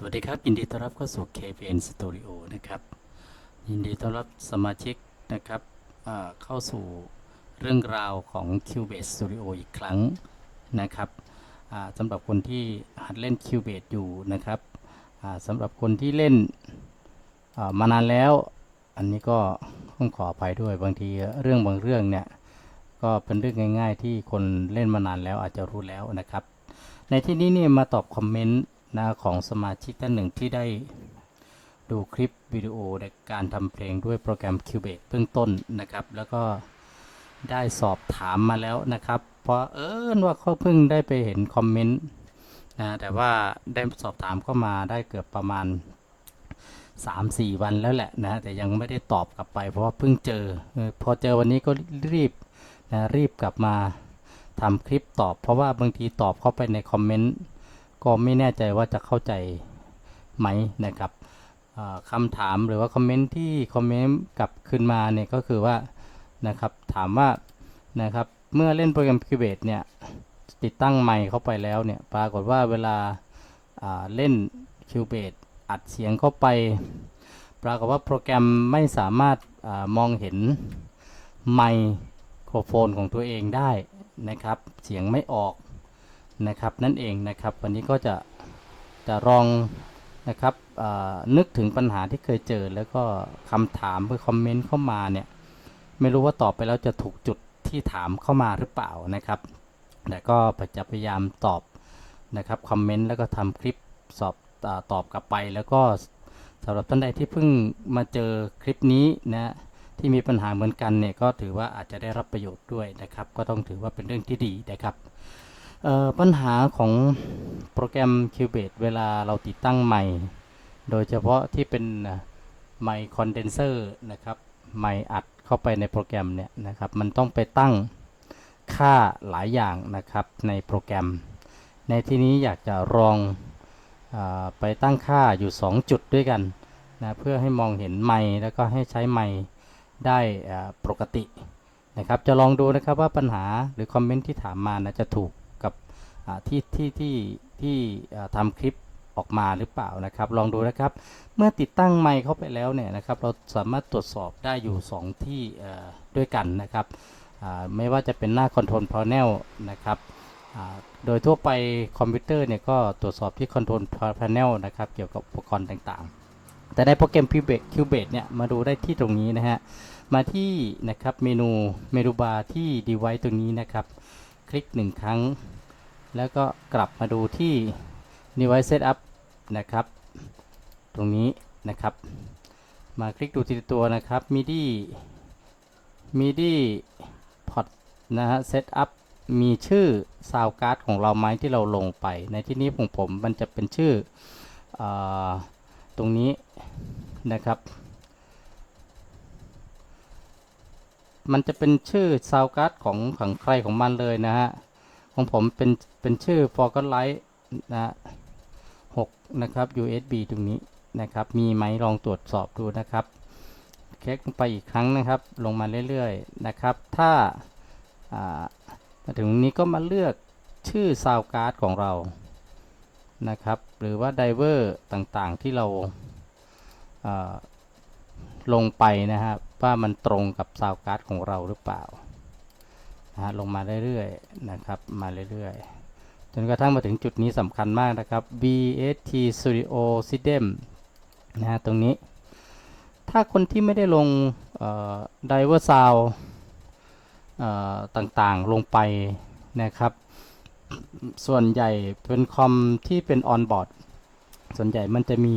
สวัสดีครับ ยินดีต้อนรับเข้าสู่ KPN Studio นะครับ ยินดีต้อนรับสมาชิกนะครับเข้าสู่เรื่องราวของ Cubase Studio อีกครั้งนะครับสำหรับคนที่หัดเล่น Cubase อยู่นะครับสำหรับคนที่เล่นมานานแล้ว อันนี้ก็ต้องขออภัยด้วยบางทีเรื่องบางเรื่องเนี่ย ก็เป็นเรื่องง่าย ๆ ที่คนเล่นมานานแล้วอาจจะรู้แล้วนะครับ ในที่นี้เนี่ยมาตอบคอมเมนต์ หนะของสมาชิกท่านหนึ่งที่ได้ดูคลิปวิดีโอในการทำเพลงด้วยโปรแกรม Cubase เบื้องต้นนะครับ แล้วก็ได้สอบถามมาแล้วนะครับ เพราะเออว่าเขาเพิ่งได้ไปเห็นคอมเมนต์นะแต่ว่าได้สอบถามเข้ามาได้เกือบประมาณ 3-4 วันแล้วแหละนะแต่ยังไม่ได้ตอบกลับไป เพราะว่าเพิ่งเจอเออพอเจอวันนี้ก็รีบนะรีบกลับมาทำคลิปตอบ เพราะว่าบางทีตอบเข้าไปในคอมเมนต์ ก็ไม่แน่ใจว่าจะเข้าใจไหมนะครับอ่าคำถามหรือว่าคอมเมนต์ที่คอมเมนต์กลับขึ้นมาเนี่ยก็คือว่านะครับถามว่านะครับเมื่อเล่นโปรแกรม Cubase เนี่ยติดตั้งไมค์เข้าไปแล้วเนี่ยปรากฏว่าเวลาาเล่น Cubase อัดเสียงเข้าไป ปรากฏว่าโปรแกรมไม่สามารถอมองเห็นไมโครโฟนของตัวเองได้นะครับ เสียงไม่ออก นะครับนั่นเองนะครับ วันนี้ก็จะจะลองนะครับนึกถึงปัญหาที่เคยเจอ แล้วก็คำถามหรือคอมเมนต์เข้ามาเนี่ยไม่รู้ว่าตอบไปแล้วจะถูกจุดที่ถามเข้ามาหรือเปล่านะครับ แต่ก็จะพยายามตอบนะครับคอมเมนต์แล้วก็ทำคลิปสอบตอบกลับไป แล้วก็สำหรับท่านใดที่เพิ่งมาเจอคลิปนี้นะที่มีปัญหาเหมือนกันเนี่ยก็ถือว่าอาจจะได้รับประโยชน์ด้วยนะครับ ก็ต้องถือว่าเป็นเรื่องที่ดีนะครับ ปัญหาของโปรแกรม Cubase เวลาเราติดตั้งใหม่ โดยเฉพาะที่เป็นไมค์คอนเดนเซอร์นะครับไมค์อัดเข้าไปในโปรแกรมเนี่ยนะครับมันต้องไปตั้งค่าหลายอย่างนะครับในโปรแกรม ในที่นี้อยากจะลองอไปตั้งค่าอยู่ 2 จุดด้วยกันนะเพื่อให้มองเห็นไมค์แล้วก็ให้ใช้ไมค์ได้ปกตินะครับจะลองดูนะครับว่าปัญหาหรือคอมเมนต์ที่ถามมานะจะถูก ที่ที่ที่ที่ทำคลิปออกมาหรือเปล่านะครับ ลองดูนะครับ เมื่อติดตั้งไมค์เข้าไปแล้วเนี่ยนะครับ เราสามารถตรวจสอบได้อยู่ 2 ที่ด้วยกันนะครับ ไม่ว่าจะเป็นหน้า Control Panel นะครับโดยทั่วไปคอมพิวเตอร์เนี่ยก็ตรวจสอบที่ Control Panel นะครับเกี่ยวกับอุปกรณ์ต่างๆ แต่ในโปรแกรม Cubase เนี่ยมาดูได้ที่ตรงนี้นะฮะ มาที่นะครับเมนูเมนูบาร์ที่ device ตรงนี้นะครับ คลิกหนึ่งครั้ง แล้วก็กลับมาดูที่ device setup นะครับ ตรงนี้นะครับ มาคลิกดูทีละตัวนะครับ MIDI MIDI port นะฮะ setup มีชื่อ sound card ของเราไหมที่เราลงไป ในที่นี้ของผมมันจะเป็นชื่ออตรงนี้นะครับ มันจะเป็นชื่อซาวการ์ดของของใครของมันเลยนะฮะ ของผมเป็นเป็นชื่อ f o r g o t Light นะฮะ6นะครับ USB ตรงนี้นะครับ มีไหมลองตรวจสอบดูนะครับคลกลงไปอีกครั้งนะครับ ลงมาเรื่อยๆนะครับ ถ้ามาถึงนี้ก็มาเลือกชื่อซาวการ์ดของเรานะครับ หรือว่าไดเวอร์ต่างๆที่เราาลงไปนะครับ ว่ามันตรงกับซาวการ์ดของเราหรือเปล่า นะฮะลงมาเรื่อยๆนะครับมาเรื่อยๆจนกระทั่งมาถึงจุดนี้สำคัญมากนะครับ BST Studio System นะฮะตรงนี้ ถ้าคนที่ไม่ได้ลงไดเวอร์ซาวต่างๆลงไปนะครับ ส่วนใหญ่เป็นคอมที่เป็นออนบอร์ดส่วนใหญ่มันจะมี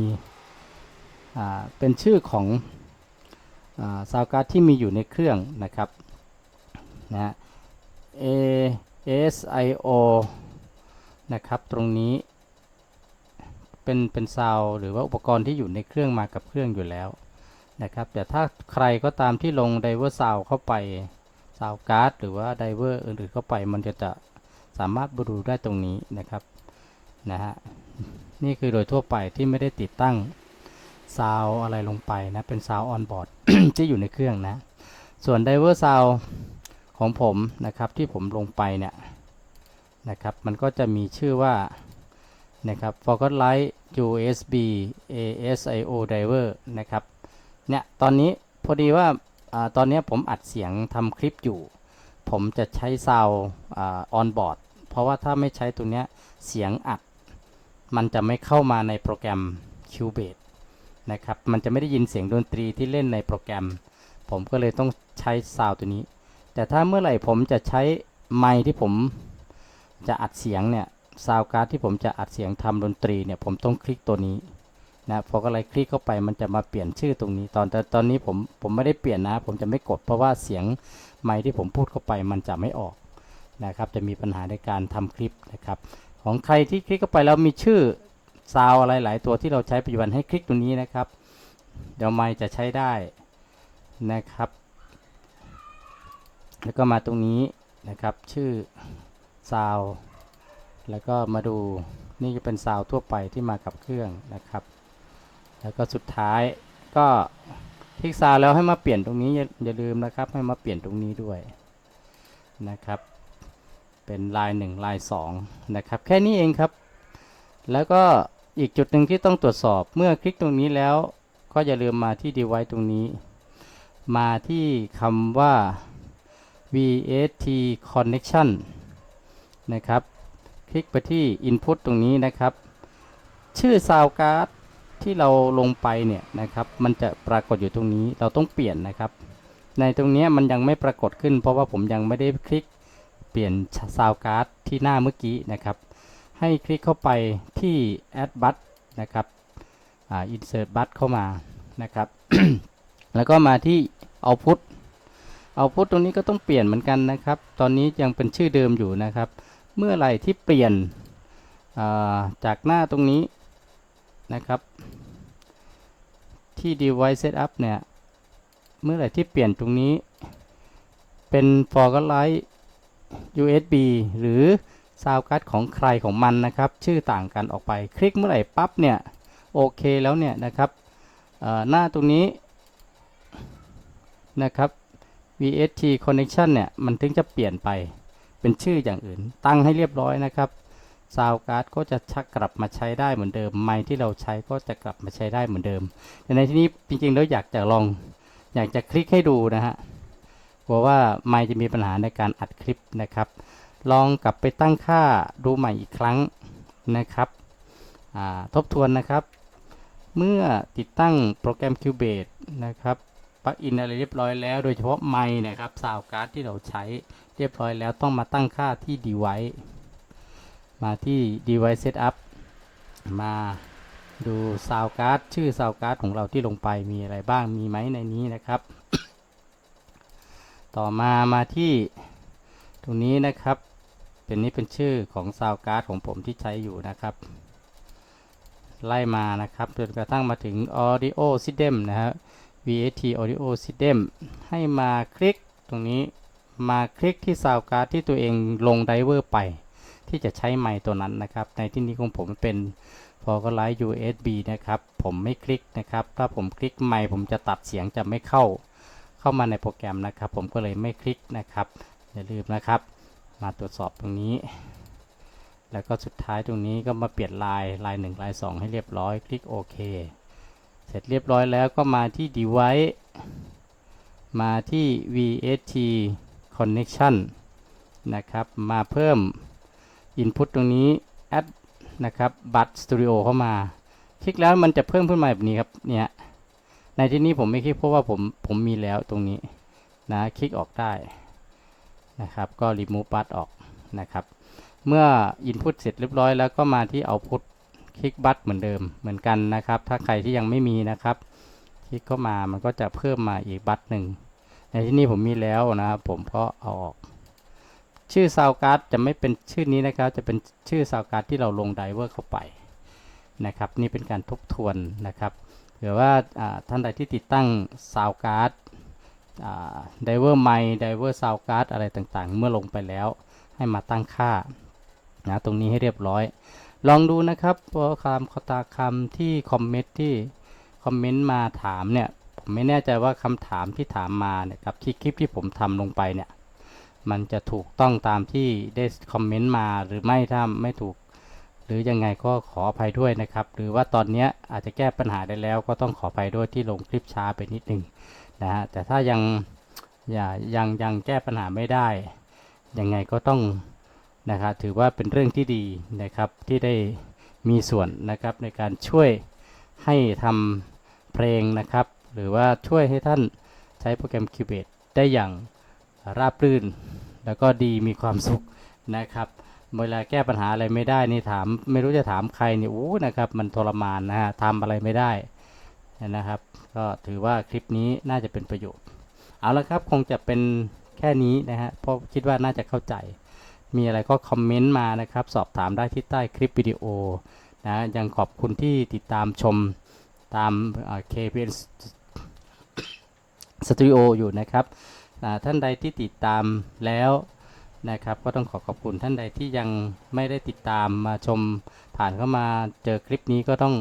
เป็นชื่อของซาวการ์ดที่มีอยู่ในเครื่องนะครับนะฮะ A S I O นะครับ ตรงนี้ เป็น เป็นซาวหรือว่าอุปกรณ์ที่อยู่ในเครื่องมากับเครื่องอยู่แล้วนะครับ แต่ถ้าใครก็ตามที่ลงไดเวอร์ซาวเข้าไปซาวการ์ดหรือว่าไดเวอร์อื่นๆเข้าไป มันจะจะสามารถดูได้ตรงนี้นะครับ นะฮะ นี่คือโดยทั่วไปที่ไม่ได้ติดตั้งซาวอะไรลงไปนะ เป็นซาวออนบอร์ดที่อยู่ในเครื่องนะ ส่วนไดเวอร์ซาว ของผมนะครับที่ผมลงไปเนี่ยนะครับมันก็จะมีชื่อว่านะครับ Focus Light USB ASIO driver นะครับเนี่ยตอนนี้พอดีว่าอาตอนนี้ผมอัดเสียงทำคลิปอยู่ ผมจะใช้ซาวออนบอร์ดเพราะว่าถ้าไม่ใช้ตัวเนี้ยเสียงอัด มันจะไม่เข้ามาในโปรแกรม Cubase นะครับมันจะไม่ได้ยินเสียงดนตรีที่เล่นในโปรแกรม ผมก็เลยต้องใช้ซาวตัวนี้ แต่ถ้าเมื่อไหร่ผมจะใช้ไมค์ที่ผมจะอัดเสียงเนี่ยซาวการ์ดที่ผมจะอัดเสียงทำดนตรีเนี่ยผมต้องคลิกตัวนี้นะพออะไรคลิกเข้าไปมันจะมาเปลี่ยนชื่อตรงนี้ตอนแต่ตอนนี้ผมผมไม่ได้เปลี่ยนนะ ผมจะไม่กดเพราะว่าเสียงไมค์ที่ผมพูดเข้าไปมันจะไม่ออกนะครับ จะมีปัญหาในการทำคลิปนะครับ ของใครที่คลิกเข้าไปแล้วมีชื่อซาวอะไรหลายตัวที่เราใช้ปัจจุบันให้คลิกตรงนี้นะครับ เดี๋ยวไมค์จะใช้ได้นะครับ แล้วก็มาตรงนี้นะครับชื่อซาวแล้วก็มาดูนี่จะเป็นซาวทั่วไปที่มากับเครื่องนะครับ แล้วก็สุดท้ายก็คลิกซาวแล้วให้มาเปลี่ยนตรงนี้อย่าลืมนะครับ ให้มาเปลี่ยนตรงนี้ด้วยนะครับ เป็นลาย1ลาย2นะครับ แค่นี้เองครับ แล้วก็อีกจุดหนึ่งที่ต้องตรวจสอบเมื่อคลิกตรงนี้แล้ว ก็อย่าลืมมาที่ device ตรงนี้ มาที่คำว่า VST connection นะครับ คลิกไปที่ input ตรงนี้นะครับ ชื่อ sound card ที่เราลงไปเนี่ยนะครับ มันจะปรากฏอยู่ตรงนี้ เราต้องเปลี่ยนนะครับ ในตรงนี้มันยังไม่ปรากฏขึ้น เพราะว่าผมยังไม่ได้คลิกเปลี่ยน sound card ที่หน้าเมื่อกี้นะครับ ให้คลิกเข้าไปที่ add bus นะครับอ่า insert bus เข้ามานะครับ แล้วก็มาที่ output output ตรงนี้ก็ต้องเปลี่ยนเหมือนกันนะครับ ตอนนี้ยังเป็นชื่อเดิมอยู่นะครับ เมื่อไหร่ที่เปลี่ยนาจากหน้าตรงนี้นะครับ ที่ device setup เนี่ย เมื่อไหร่ที่เปลี่ยนตรงนี้เป็น f o r g l i g h t USB หรือ sound card ของใครของมันนะครับ ชื่อต่างกันออกไป คลิกเมื่อไหร่ปั๊บเนี่ย โอเคแล้วเนี่ยนะครับหน้าตรงนี้นะครับ VST connection เนี่ย มันถึงจะเปลี่ยนไปเป็นชื่ออย่างอื่น ตั้งให้เรียบร้อยนะครับ sound card ก็จะชักกลับมาใช้ได้เหมือนเดิม ไมค์ที่เราใช้ก็จะกลับมาใช้ได้เหมือนเดิมแต่ในที่นี้จริงๆแล้วอยากจะลองอยากจะคลิกให้ดูนะฮะกลัวว่าไมค์จะมีปัญหาในการอัดคลิปนะครับ ลองกลับไปตั้งค่าดูใหม่อีกครั้งนะครับทบทวนนะครับ เมื่อติดตั้งโปรแกรม Cubase นะครับ ปลั๊กอินอะไรเรียบร้อยแล้ว โดยเฉพาะไมค์นะครับซาวการ์ดที่เราใช้เรียบร้อยแล้วต้องมาตั้งค่าที่ device มาที่ device setup มาดูซาวการ์ดชื่อซาวการ์ดของเราที่ลงไปมีอะไรบ้างมีไหมในนี้นะครับ ต่อมามาที่ตรงนี้นะครับ เป็นนี้เป็นชื่อของซาวการ์ดของผมที่ใช้อยู่นะครับไล่มานะครับจนกระทั่งมาถึง audio system นะครับ VAT audio system ให้มาคลิกตรงนี้มาคลิกที่ซาวการ์ดที่ตัวเองลงไดเวอร์ไป ที่จะใช้ไมค์ตัวนั้นนะครับ ในที่นี้ของผมเป็นพอก็ไลท์ USB นะครับ ผมไม่คลิกนะครับ ถ้าผมคลิกไมค์ผมจะตัดเสียงจะไม่เข้า เข้ามาในโปรแกรมนะครับ ผมก็เลยไม่คลิกนะครับ อย่าลืมนะครับ มาตรวจสอบตรงนี้ แล้วก็สุดท้ายตรงนี้ก็มาเปลี่ยนลายลาย1ลาย 2 ให้เรียบร้อย คลิกโอเค เสร็จเรียบร้อยแล้วก็มาที่ device มาที่ VST connection นะครับ มาเพิ่ม input ตรงนี้ add นะครับ บัต studio เข้ามา คลิกแล้วมันจะเพิ่มขึ้นมาแบบนี้ครับ เนี่ย ในที่นี้ผมไม่คลิกเพราะว่าผม ผมมีแล้วตรงนี้ นะ คลิกออกได้ นะครับ ก็ remove บัตออกนะครับ เมื่อ input เสร็จเรียบร้อยแล้วก็มาที่ output คลิกบัตเหมือนเดิมเหมือนกันนะครับ ถ้าใครที่ยังไม่มีนะครับ คลิกเข้ามามันก็จะเพิ่มมาอีกบัตหนึ่งในที่นี้ผมมีแล้วนะครับ ผมก็เอาออก ชื่อซาวการ์ดจะไม่เป็นชื่อนี้นะครับ จะเป็นชื่อซาวการ์ดที่เราลงไดเวอร์เข้าไปนะครับ นี่เป็นการทบทวนนะครับเผื่อว่าอ่าท่านใดที่ติดตั้งซาวการ์ดไดเวอร์ไมค์ไดเวอร์ซาวการ์ดอะไรต่างๆ เมื่อลงไปแล้วให้มาตั้งค่านะตรงนี้ให้เรียบร้อย ลองดูนะครับเพราะคำคตาคำที่คอมเมนต์ที่คอมเมนต์มาถามเนี่ย ผมไม่แน่ใจว่าคำถามที่ถามมาเนี่ยกับที่คลิปที่ผมทำลงไปเนี่ย มันจะถูกต้องตามที่ได้คอมเมนต์มาหรือไม่ถ้าไม่ถูก หรือยังไงก็ขออภัยด้วยนะครับ หรือว่าตอนนี้อาจจะแก้ปัญหาได้แล้ว ก็ต้องขออภัยด้วยที่ลงคลิปช้าไปนิดนึงนะฮะแต่ถ้ายังอย่ายังยังแก้ปัญหาไม่ได้ยังไงก็ต้อง นะครับถือว่าเป็นเรื่องที่ดีนะครับที่ได้มีส่วนนะครับในการช่วยให้ทำเพลงนะครับ หรือว่าช่วยให้ท่านใช้โปรแกรม Cubase ได้อย่างราบรื่น แล้วก็ดีมีความสุขนะครับเวลาแก้ปัญหาอะไรไม่ได้นี่ถามไม่รู้จะถามใครนี่อู้นะครับมันทรมานนะฮะทำอะไรไม่ได้นะครับ ก็ถือว่าคลิปนี้น่าจะเป็นประโยชน์ เอาละครับคงจะเป็นแค่นี้นะฮะเพราะคิดว่าน่าจะเข้าใจ มีอะไรก็คอมเมนต์มานะครับ สอบถามได้ที่ใต้คลิปวิดีโอนะยังขอบคุณที่ติดตามชมตามเอ่อ KPN Studio อยู่นะครับท่านใดที่ติดตามแล้วนะครับ ก็ต้องขอขอบคุณท่านใดที่ยังไม่ได้ติดตามมาชมผ่านเข้ามาเจอคลิปนี้ก็ต้อง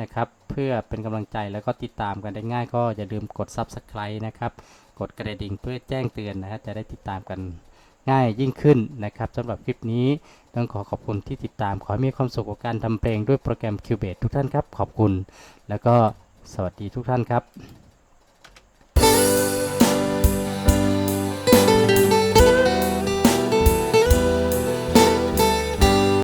นะครับ เพื่อเป็นกำลังใจแล้วก็ติดตามกันได้ง่าย ก็อย่าลืมกด Subscribe นะครับ กดกระดิ่งเพื่อแจ้งเตือนนะฮะจะได้ติดตามกัน ง่ายยิ่งขึ้นนะครับสำหรับคลิปนี้ต้องขอขอบคุณที่ติดตาม ขอมีความสุขกับการทำเพลงด้วยโปรแกรม Cubase ทุกท่านครับ ขอบคุณ แล้วก็สวัสดีทุกท่านครับ